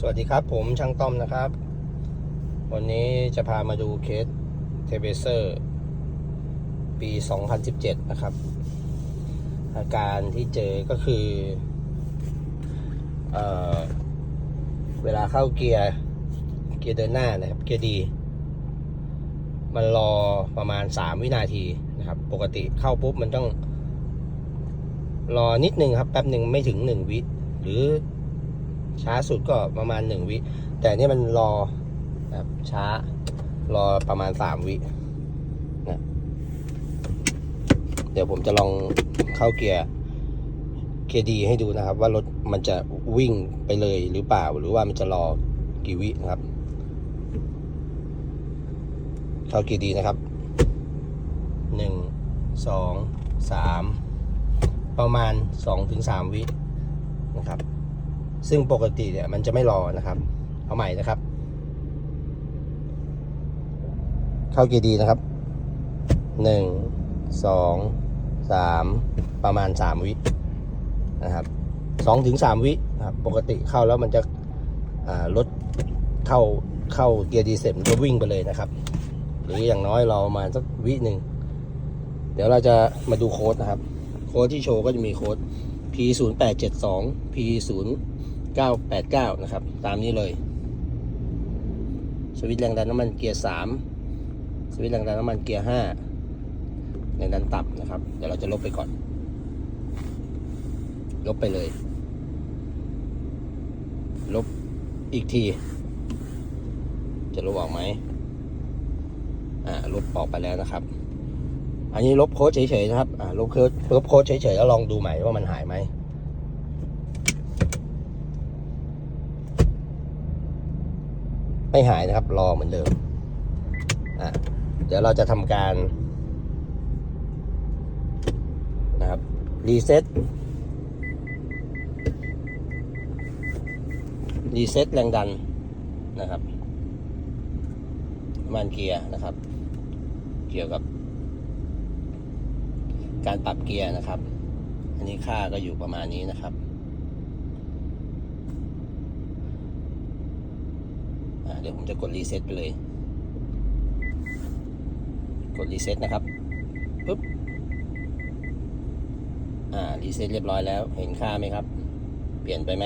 สวัสดีครับผมช่างต้อมนะครับ วันนี้จะพามาดูเคสเทเบเซอร์ ปี 2017 นะครับ อาการที่เจอก็คือเอเวลาเข้าเกียร์ เกียร์เดินหน้านะครับ เกียร์ดี มันรอประมาณ 3 วินาทีนะครับ ปกติเข้าปุ๊บมันต้องรอนิดนึงครับ แป๊บหนึ่งไม่ถึง 1 วิหรือ ช้าสุดก็ประมาณหนึ่งวิ แต่นี่มันรอแบบช้ารอประมาณสามวินะเดี๋ยวผมจะลองเข้าเกียร์เกียร์ดีให้ดูนะครับ ว่ารถมันจะวิ่งไปเลยหรือเปล่าหรือว่ามันจะรอกี่วินะครับ เข้าเกียร์ดีนะครับหนึ่งสองสามประมาณสองถึงสามวินะครับ ซึ่งปกติเนี่ยมันจะไม่รอนะครับ เอาใหม่นะครับ เข้าเกียร์ดีนะครับหนึ่งสองสามประมาณสามวินะครับสองถึงสามวินะครับปกติเข้าแล้วมันจะรถเข้าเข้าเกียร์ดีเสร็จมันจะวิ่งไปเลยนะครับ หรืออย่างน้อยเรามาสักวิหนึ่งเดี๋ยวเราจะมาดูโค้ดนะครับ โค้ดที่โชว์ก็จะมีโค้ด P 0 8 7 2 P 0 989 นะครับ ตามนี้เลย สวิตช์แรงดันน้ำมันเกียร์ 3 สวิตช์แรงดันน้ำมันเกียร์ 5 แรงดันต่ำนะครับ เดี๋ยวเราจะลบไปก่อน ลบไปเลย ลบอีกที จะลบออกไหมอ่า ลบออกไปแล้วนะครับ อันนี้ลบโค้ดเฉยๆนะครับ อ่า ลบโค้ดลบโค้ดเฉยๆแล้วลองดูใหม่ว่ามันหายไหม ไม่หายนะครับ รอเหมือนเดิมอะเดี๋ยวเราจะทำการนะครับรีเซ็ตรีเซ็ตแรงดันนะครับมันเกียร์นะครับ เกี่ยวกับ การปรับเกียร์นะครับ อันนี้ค่าก็อยู่ประมาณนี้นะครับ อ่า เดี๋ยวผมจะกดรีเซ็ตไปเลย กดรีเซ็ตนะครับปุ๊บอ่ารีเซ็ตเรียบร้อยแล้ว เห็นค่าไหมครับ เปลี่ยนไปไหม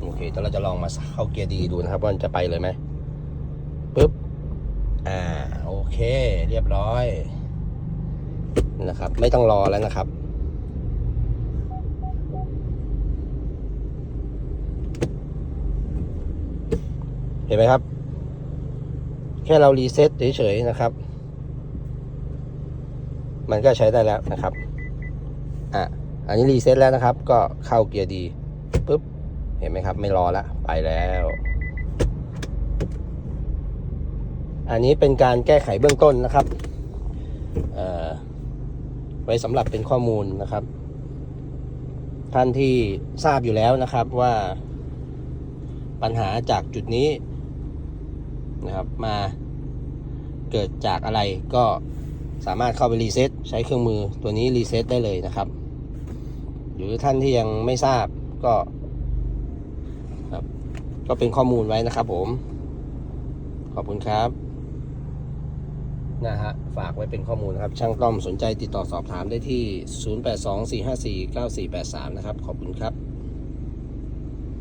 โอเคตอนเราจะลองมาเข้าเกียร์ดีดูนะครับว่าจะไปเลยไหมปุ๊บอ่าโอเค เรียบร้อยนะครับ ไม่ต้องรอแล้วนะครับ เห็นไหมครับ แค่เรารีเซ็ตเฉยๆนะครับ มันก็ใช้ได้แล้วนะครับอะอันนี้รีเซ็ตแล้วนะครับ ก็เข้าเกียร์ดีปุ๊บเห็นไหมครับ ไม่รอละไปแล้ว อันนี้เป็นการแก้ไขเบื้องต้นนะครับเอ่อไว้สำหรับเป็นข้อมูลนะครับ ท่านที่ทราบอยู่แล้วนะครับว่าปัญหาจากจุดนี้ นะครับมาเกิดจากอะไรก็สามารถเข้าไปรีเซ็ตใช้เครื่องมือตัวนี้รีเซ็ตได้เลยนะครับ หรือท่านที่ยังไม่ทราบก็ครับก็เป็นข้อมูลไว้นะครับผม ขอบคุณครับนะฮะฝากไว้เป็นข้อมูลนะครับ ช่างต้อมสนใจติดต่อสอบถามได้ที่ 0824549483 นะครับ ขอบคุณครับ